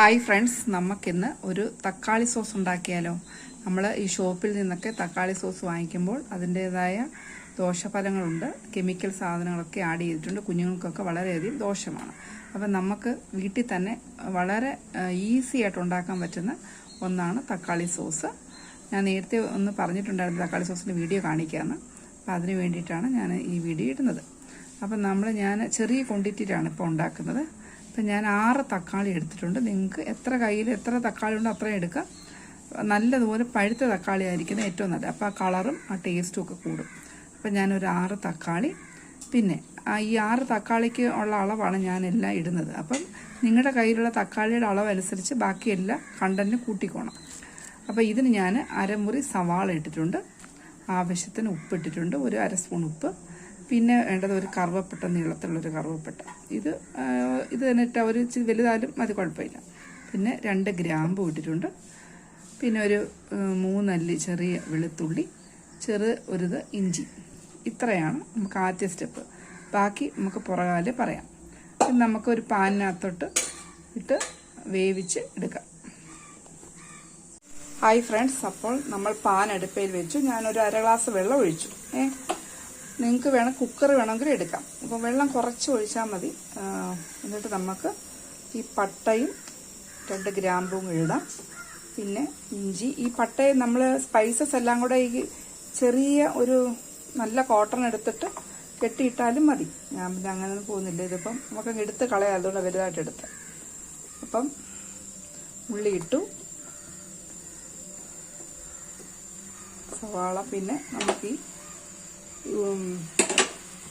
Hi friends നമുക്കിന്ന് ഒരു തക്കാളി സോസ് ഉണ്ടാക്കിയാലോ? നമ്മൾ ഈ ഷോപ്പിൽ നിന്നൊക്കെ തക്കാളി സോസ് വാങ്ങിക്കുമ്പോൾ അതിന്റെതായ ദോഷഫലങ്ങളുണ്ട്. കെമിക്കൽ സാധനങ്ങളൊക്കെ ആഡ് ചെയ്തിട്ടുണ്ട്. കുഞ്ഞുങ്ങൾക്കൊക്കെ വളരെയധികം ദോഷമാണ്. അപ്പം നമുക്ക് വീട്ടിൽ തന്നെ വളരെ ഈസി ആയിട്ട് ഉണ്ടാക്കാൻ പറ്റുന്ന ഒന്നാണ് തക്കാളി സോസ്. ഞാൻ നേരത്തെ ഒന്ന് പറഞ്ഞിട്ടുണ്ടായിരുന്നു തക്കാളി സോസിന്റെ വീഡിയോ കാണിക്കാമെന്ന് അപ്പോൾ അതിന് വേണ്ടിയിട്ടാണ് ഞാൻ ഈ വീഡിയോ ഇടുന്നത്. അപ്പം നമ്മൾ ഞാൻ ചെറിയ ക്വാണ്ടിറ്റിയിലാണ് ഇപ്പോൾ ഉണ്ടാക്കുന്നത്. അപ്പം ഞാൻ ആറ് തക്കാളി എടുത്തിട്ടുണ്ട്. നിങ്ങൾക്ക് എത്ര കയ്യിൽ എത്ര തക്കാളി ഉണ്ടോ അത്രയും എടുക്കുക നല്ലതുപോലെ പഴുത്ത തക്കാളി ആയിരിക്കുന്നത് ഏറ്റവും നല്ലത്. അപ്പോൾ ആ കളറും ആ ടേസ്റ്റും ഒക്കെ കൂടും. അപ്പം ഞാനൊരു ആറ് തക്കാളി. പിന്നെ ഈ ആറ് തക്കാളിക്ക് ഉള്ള അളവാണ് ഞാൻ എല്ലാം ഇടുന്നത്. അപ്പം നിങ്ങളുടെ കയ്യിലുള്ള തക്കാളിയുടെ അളവനുസരിച്ച് ബാക്കിയെല്ലാം കണ്ടന്റ് കൂട്ടിക്കോണം. അപ്പോൾ ഇതിന് ഞാൻ അരമുറി സവാള ഇട്ടിട്ടുണ്ട്. ആവശ്യത്തിന് ഉപ്പിട്ടിട്ടുണ്ട്. ഒരു അര സ്പൂൺ ഉപ്പ്. പിന്നെ വേണ്ടത് ഒരു കറുവപ്പട്ട നീളത്തിലുള്ളൊരു കറുവപ്പട്ട. ഇത് ഇത് തന്നെ ഇട്ടാൽ ഒരു ഇച്ചിരി വലുതായാലും അത് കുഴപ്പമില്ല. പിന്നെ രണ്ട് ഗ്രാമ്പു ഇട്ടിട്ടുണ്ട്. പിന്നെ ഒരു മൂന്നല്ലി ചെറിയ വെളുത്തുള്ളി ചെറു ഒരിത് ഇഞ്ചി. ഇത്രയാണ് നമുക്ക് ആദ്യ സ്റ്റെപ്പ്. ബാക്കി നമുക്ക് പുറകാൽ പറയാം. പിന്നെ നമുക്കൊരു പാനിനകത്തോട്ട് ഇട്ട് വേവിച്ച് എടുക്കാം. ഹായ് ഫ്രണ്ട്സ് അപ്പോൾ നമ്മൾ പാൻ അടുപ്പയിൽ വെച്ചു. ഞാനൊരു അര ഗ്ലാസ് വെള്ളം ഒഴിച്ചു. ഏ നിങ്ങൾക്ക് വേണം കുക്കർ വേണമെങ്കിൽ എടുക്കാം. അപ്പോൾ വെള്ളം കുറച്ച് ഒഴിച്ചാൽ മതി. എന്നിട്ട് നമുക്ക് ഈ പട്ടയും രണ്ട് ഗ്രാമ്പും ഇടാം. പിന്നെ ഇഞ്ചി. ഈ പട്ടയും നമ്മൾ സ്പൈസസ് എല്ലാം കൂടെ ഈ ചെറിയ ഒരു നല്ല കോട്ടൺ എടുത്തിട്ട് കെട്ടിയിട്ടാലും മതി. ഞാൻ പിന്നെ അങ്ങനെ ഒന്നും പോകുന്നില്ല. ഇതിപ്പം നമുക്ക് എടുത്ത് കളയാം. അതുകൊണ്ട് വലുതായിട്ട് എടുത്ത്. അപ്പം ഉള്ളി ഇട്ടു. സവാള പിന്നെ നമുക്ക് ഈ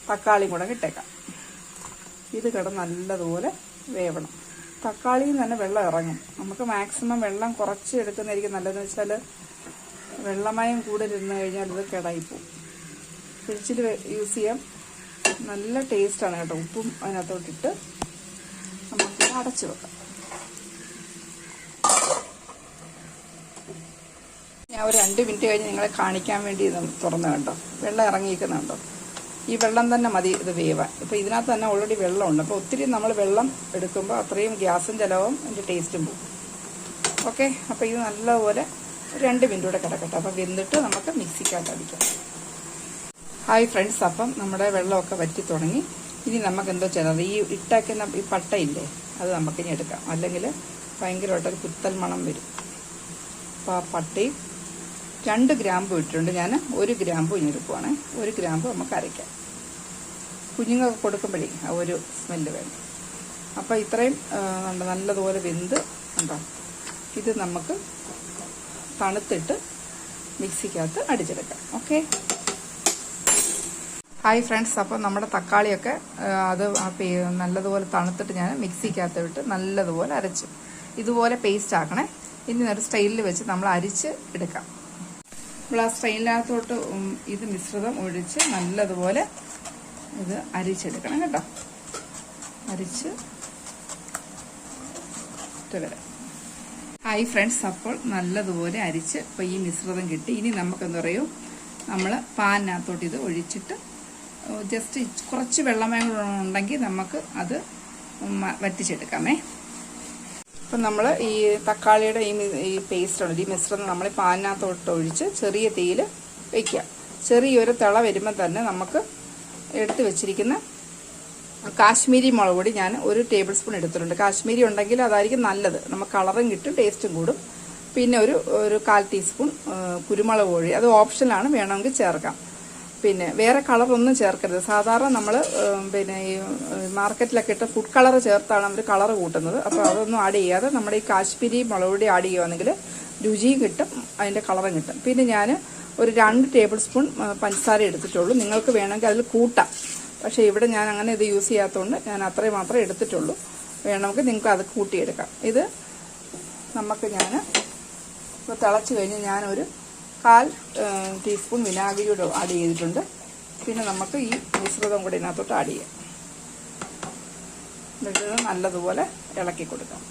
തക്കാളിയും കൂടെ ഇട്ടേക്കാം. ഇത് കിടന്ന് നല്ലതുപോലെ വേവണം. തക്കാളിയിൽ തന്നെ വെള്ളം ഇറങ്ങും. നമുക്ക് മാക്സിമം വെള്ളം കുറച്ച് എടുക്കുന്നതായിരിക്കും നല്ലതെന്ന് വെച്ചാൽ വെള്ളമയം കൂടുതലിരുന്ന് കഴിഞ്ഞാൽ ഇത് കിടായിപ്പോവും. ഫ്രിഡ്ജിൽ യൂസ് ചെയ്യാം നല്ല ടേസ്റ്റാണ് കേട്ടോ. ഉപ്പും അതിനകത്തോട്ടിട്ട് നമുക്ക് അടച്ചു വെക്കാം. ഞാൻ ഒരു രണ്ട് മിനിറ്റ് കഴിഞ്ഞ് നിങ്ങളെ കാണിക്കാൻ വേണ്ടി തുറന്ന് കണ്ടോ? വെള്ളം ഇറങ്ങിയിരിക്കുന്നുണ്ടോ? ഈ വെള്ളം തന്നെ മതി ഇത് വേവാൻ. ഇപ്പോൾ ഇതിനകത്ത് തന്നെ ഓൾറെഡി വെള്ളമുണ്ട്. അപ്പോൾ ഒത്തിരി നമ്മൾ വെള്ളം എടുക്കുമ്പോൾ അത്രയും ഗ്യാസും ചിലവും അതിന്റെ ടേസ്റ്റും പോകും. ഓക്കെ? അപ്പോൾ ഇത് നല്ലപോലെ രണ്ട് മിനിറ്റ് കൂടെ കിടക്കട്ടെ. അപ്പോൾ വെന്തിട്ട് നമുക്ക് മിക്സിക്കകത്ത് അടിക്കാം. Hi friends. അപ്പം നമ്മുടെ വെള്ളമൊക്കെ വറ്റി തുടങ്ങി. ഇനി നമുക്ക് എന്തോ ചെയ്താൽ ഈ ഇട്ടാക്കുന്ന ഈ പട്ടയില്ലേ അത് നമുക്കിനി എടുക്കാം. അല്ലെങ്കിൽ ഭയങ്കരമായിട്ടൊരു കുത്തൽ മണം വരും. അപ്പോൾ ആ പട്ടയും രണ്ട് ഗ്രാമ്പ് ഇട്ടിട്ടുണ്ട്. ഞാൻ ഒരു ഗ്രാമ്പ് ഇനി എടുക്കുവാണ് ഒരു ഗ്രാമ്പ് നമുക്ക് അരയ്ക്കാം. കുഞ്ഞുങ്ങൾക്ക് കൊടുക്കുമ്പോഴേ ആ ഒരു സ്മെല്ല് വേണം. അപ്പോൾ ഇത്രയും നല്ലതുപോലെ വെന്ത് ഉണ്ടോ ഇത് നമുക്ക് തണുത്തിട്ട് മിക്സിക്കകത്ത് അടിച്ചെടുക്കാം. ഓക്കെ? ഹായ് ഫ്രണ്ട്സ് അപ്പോൾ നമ്മുടെ തക്കാളിയൊക്കെ അത് നല്ലതുപോലെ തണുത്തിട്ട് ഞാൻ മിക്സിക്കകത്ത് വിട്ട് നല്ലതുപോലെ അരച്ചു. ഇതുപോലെ പേസ്റ്റ് ആക്കണേ. ഇനി ഒരു സ്റ്റൈലിൽ വെച്ച് നമ്മൾ അരിച്ച് എടുക്കാം. നമ്മൾ ആ സ്ട്രെയിനിനകത്തോട്ട് ഇത് മിശ്രിതം ഒഴിച്ച് നല്ലതുപോലെ ഇത് അരിച്ചെടുക്കണം കേട്ടോ. അരിച്ച് ഹായ് ഫ്രണ്ട്സ് അപ്പോൾ നല്ലതുപോലെ അരിച്ച് ഇപ്പോൾ ഈ മിശ്രിതം കിട്ടി. ഇനി നമുക്കെന്ത് പറയൂ? നമ്മൾ പാനിനകത്തോട്ട് ഇത് ഒഴിച്ചിട്ട് ജസ്റ്റ് കുറച്ച് വെള്ളമയം ഉണ്ടെങ്കിൽ നമുക്ക് അത് വറ്റിച്ചെടുക്കാമേ. അപ്പം നമ്മൾ ഈ തക്കാളിയുടെ ഈ ഈ പേസ്റ്റ് ഉണ്ട് ഈ മിശ്രണം നമ്മൾ പാനിനകത്തോട്ട് ഒഴിച്ച് ചെറിയ തീയിൽ വയ്ക്കുക ചെറിയൊരു തിള വരുമ്പോൾ തന്നെ നമുക്ക് എടുത്ത് വെച്ചിരിക്കുന്ന കാശ്മീരി മുളക് പൊടി ഞാൻ ഒരു ടേബിൾ സ്പൂൺ എടുത്തിട്ടുണ്ട്. കാശ്മീരി ഉണ്ടെങ്കിൽ അതായിരിക്കും നല്ലത്. നമുക്ക് കളറും കിട്ടും ടേസ്റ്റും കൂടും. പിന്നെ ഒരു ഒരു കാൽ ടീസ്പൂൺ കുരുമുളക് പൊടി അത് ഓപ്ഷനാണ് വേണമെങ്കിൽ ചേർക്കാം. പിന്നെ വേറെ കളറൊന്നും ചേർക്കരുത്. സാധാരണ നമ്മൾ പിന്നെ ഈ മാർക്കറ്റിലൊക്കെ ഇട്ട് ഫുഡ് കളർ ചേർത്താണ് അവർ കളർ കൂട്ടുന്നത്. അപ്പോൾ അതൊന്നും ആഡ് ചെയ്യാതെ നമ്മുടെ ഈ കാശ്മീരി മുളക് പൊടി ആഡ് ചെയ്യുകയാണെങ്കിൽ രുചിയും കിട്ടും അതിന്റെ കളറും കിട്ടും. പിന്നെ ഞാൻ ഒരു രണ്ട് ടേബിൾ സ്പൂൺ പഞ്ചസാര എടുത്തിട്ടുള്ളൂ. നിങ്ങൾക്ക് വേണമെങ്കിൽ അതിൽ കൂട്ടാം. പക്ഷേ ഇവിടെ ഞാൻ അങ്ങനെ ഇത് യൂസ് ചെയ്യാത്തതുകൊണ്ട് ഞാൻ അത്രയും മാത്രമേ എടുത്തിട്ടുള്ളൂ. വേണമെങ്കിൽ നിങ്ങൾക്ക് അത് കൂട്ടിയെടുക്കാം. ഇത് നമുക്ക് ഞാൻ തിളച്ച് കഴിഞ്ഞ് ഞാനൊരു കാൽ ടീസ്പൂൺ വിനാഗിരിയുടെ ആഡ് ചെയ്തിട്ടുണ്ട്. പിന്നെ നമുക്ക് ഈ മിശ്രിതം കൂടി ഇതിനകത്തോട്ട് ആഡ് ചെയ്യാം. എന്നിട്ട് നല്ലതുപോലെ ഇളക്കി കൊടുക്കാം.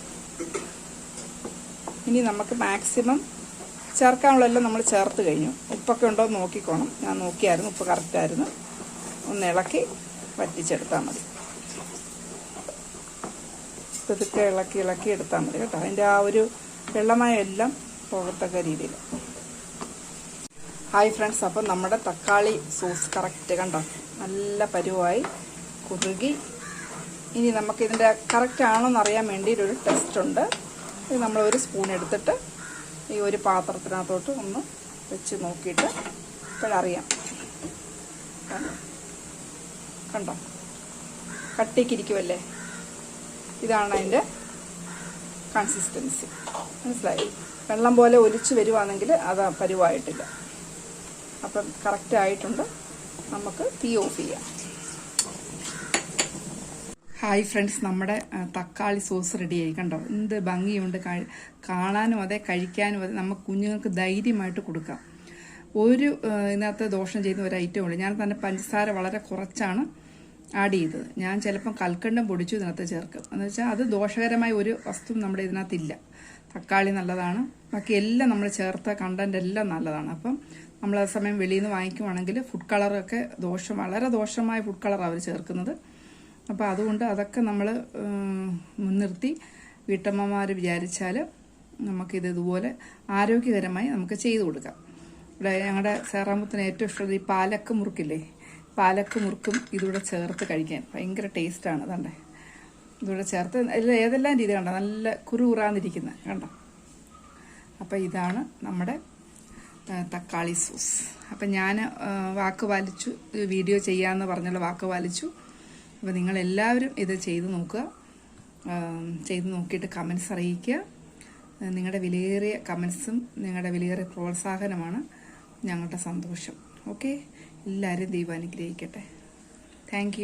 ഇനി നമുക്ക് മാക്സിമം ചേർക്കാനുള്ളതെല്ലാം നമ്മൾ ചേർത്ത് കഴിഞ്ഞു. ഉപ്പൊക്കെ ഉണ്ടോ എന്ന് നോക്കിക്കോണം. ഞാൻ നോക്കിയായിരുന്നു ഉപ്പ് കറക്റ്റായിരുന്നു ഒന്ന് ഇളക്കി വറ്റിച്ചെടുത്താൽ മതി. പതുക്കെ ഇളക്കി ഇളക്കി എടുത്താൽ മതി കേട്ടോ. അതിന്റെ ആ ഒരു വെള്ളമയം എല്ലാം പുറത്തക്ക രീതിയിൽ. ഹായ് ഫ്രണ്ട്സ് അപ്പം നമ്മുടെ തക്കാളി സോസ് കറക്റ്റ് കണ്ടോ? നല്ല പരുവായി കുറുകി. ഇനി നമുക്കിതിന്റെ കറക്റ്റ് ആണോ എന്ന് അറിയാൻ വേണ്ടി ഒരു ടെസ്റ്റ് ഉണ്ട്. ഇത് നമ്മൾ ഒരു സ്പൂൺ എടുത്തിട്ട് ഈ ഒരു പാത്രത്തിനകത്തോട്ട് ഒന്ന് വെച്ച് നോക്കിയിട്ട് ഇപ്പോഴറിയാം? കണ്ടോ? കട്ടിക്കിരിക്കുമല്ലേ ഇതാണ് അതിന്റെ കൺസിസ്റ്റൻസി മനസ്സിലായി? വെള്ളം പോലെ ഒലിച്ച് വരുവാണെങ്കിൽ അത് പരുവായിട്ടില്ല. അപ്പം കറക്റ്റ് ആയിട്ടുണ്ട്. നമുക്ക് തീ ഓഫ് ചെയ്യാം. ഹായ് ഫ്രണ്ട്സ് നമ്മുടെ തക്കാളി സോസ് റെഡിയായി കണ്ടോ? എന്ത് ഭംഗിയുണ്ട്. കാണാനും അതെ കഴിക്കാനും അതെ നമുക്ക് കുഞ്ഞുങ്ങൾക്ക് ധൈര്യമായിട്ട് കൊടുക്കാം. ഒരു ഇതിനകത്ത് ദോഷം ചെയ്യുന്ന ഒരു ഐറ്റം ഉള്ളു. ഞാൻ തന്നെ പഞ്ചസാര വളരെ കുറച്ചാണ് ആഡ് ചെയ്തത്. ഞാൻ ചിലപ്പം കൽക്കണ്ടം പൊടിച്ചു ഇതിനകത്ത് ചേർക്കും. എന്ന് വെച്ചാൽ അത് ദോഷകരമായ ഒരു വസ്തു നമ്മുടെ ഇതിനകത്തില്ല. തക്കാളി നല്ലതാണ്. ബാക്കി എല്ലാം നമ്മൾ ചേർത്ത കണ്ടന്റ് എല്ലാം നല്ലതാണ്. അപ്പം നമ്മൾ ആ സമയം വെളിയിൽ നിന്ന് വാങ്ങിക്കുവാണെങ്കിൽ ഫുഡ് കളറൊക്കെ ദോഷം വളരെ ദോഷമായ ഫുഡ് കളർ അവർ ചേർക്കുന്നത്. അപ്പോൾ അതുകൊണ്ട് അതൊക്കെ നമ്മൾ മുൻനിർത്തി വീട്ടമ്മമാർ വിചാരിച്ചാൽ നമുക്കിത് ഇതുപോലെ ആരോഗ്യകരമായി നമുക്ക് ചെയ്തു കൊടുക്കാം. ഇവിടെ ഞങ്ങളുടെ സേറാമുത്തിന് ഏറ്റവും ഇഷ്ടം ഈ പാലക്ക് മുറുക്കില്ലേ? പാലക്ക് മുറുക്കും ഇതുകൂടെ ചേർത്ത് കഴിക്കാൻ. ഭയങ്കര ടേസ്റ്റാണ് അതണ്ടേ ഇതുകൂടെ ചേർത്ത് ഇതിൽ ഏതെല്ലാം രീതി കണ്ടോ? നല്ല കുറുകുറാന്നിരിക്കുന്ന കണ്ടോ? അപ്പോൾ ഇതാണ് നമ്മുടെ തക്കാളി സോസ്. അപ്പം ഞാൻ വാക്ക് പാലിച്ചു ഈ വീഡിയോ ചെയ്യാമെന്ന് പറഞ്ഞുള്ള വാക്ക് പാലിച്ചു. അപ്പോൾ നിങ്ങളെല്ലാവരും ഇത് ചെയ്ത് നോക്കുക. ചെയ്ത് നോക്കിയിട്ട് കമൻസ് അറിയിക്കുക. നിങ്ങളുടെ വിലയേറിയ കമൻസും നിങ്ങളുടെ വിലയേറിയ പ്രോത്സാഹനമാണ് ഞങ്ങളുടെ സന്തോഷം. ഓക്കെ? എല്ലാവരും ദൈവം അനുഗ്രഹിക്കട്ടെ. താങ്ക്